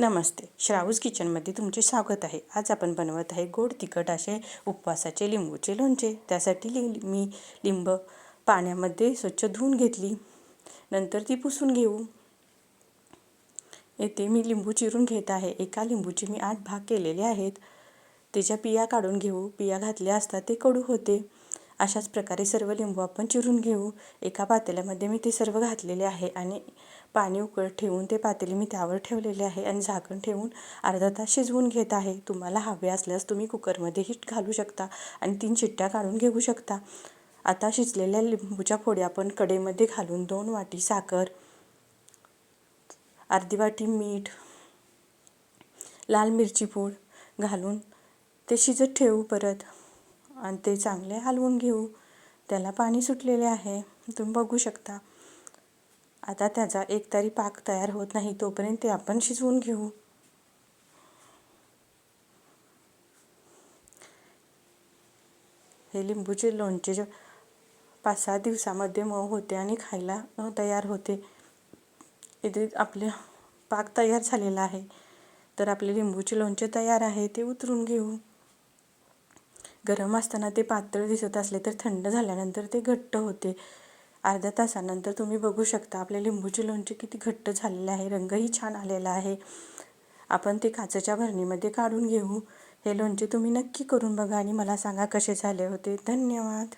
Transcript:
नमस्ते. श्रावूज किचनमध्ये तुमचे स्वागत आहे. आज आपण बनवत आहे गोड तिखट असे उपवासाचे लिंबूचे लोणचे. त्यासाठी लि मी लिंब पाण्यामध्ये स्वच्छ धुवून घेतली. नंतर ती पुसून घेऊ. येथे मी लिंबू चिरून घेत आहे. एका लिंबूचे मी आठ भाग केलेले आहेत. त्याच्या पिया काढून घेऊ. पिया घातल्या असता ते कडू होते. अशाच प्रकारे सर्व लिंबू आपण चिरून घेऊ. एका पातेल्यामध्ये मी ते सर्व घातलेले आहे आणि पाणी उकळत ठेवून ते पातेली मी त्यावर ठेवलेले आहे आणि झाकण ठेवून अर्धा तास शिजवून घेत आहे. तुम्हाला हवे असल्यास तुम्ही कुकरमध्येही घालू शकता आणि तीन शिट्ट्या काढून घेऊ शकता. आता शिजलेल्या लिंबूच्या फोड्या आपण कडेमध्ये घालून दोन वाटी साखर अर्धी वाटी मीठ लाल मिरची पूड घालून ते शिजत ठेवू परत आणि ते चांगले हलवून घेऊ. त्याला पाणी सुटलेले आहे. तुम्ही बघू शकता. आता त्याचा एक तरी पाक तयार होत नाही तोपर्यंत ते आपण शिजवून घेऊ. हे लिंबूचे लोणचे जे पाच सहा दिवसामध्ये मऊ होते आणि खायला तयार होते. इथे आपले पाक तयार झालेला आहे. तर आपले लिंबूचे लोणचे तयार आहे ते उतरून घेऊ. गरम असताना ते पातळ दिसत असले तर थंड झाल्यानंतर ते घट्ट होते. अर्ध्या तासानंतर तुम्ही बघू शकता आपल्या लिंबूचे लोणचे किती घट्ट झालेले आहे रंगही छान आलेला आहे. आपण ते काचेच्या भरणीमध्ये काढून घेऊ. हे लोणचे तुम्ही नक्की करून बघा आणि मला सांगा कसे झाले होते. धन्यवाद.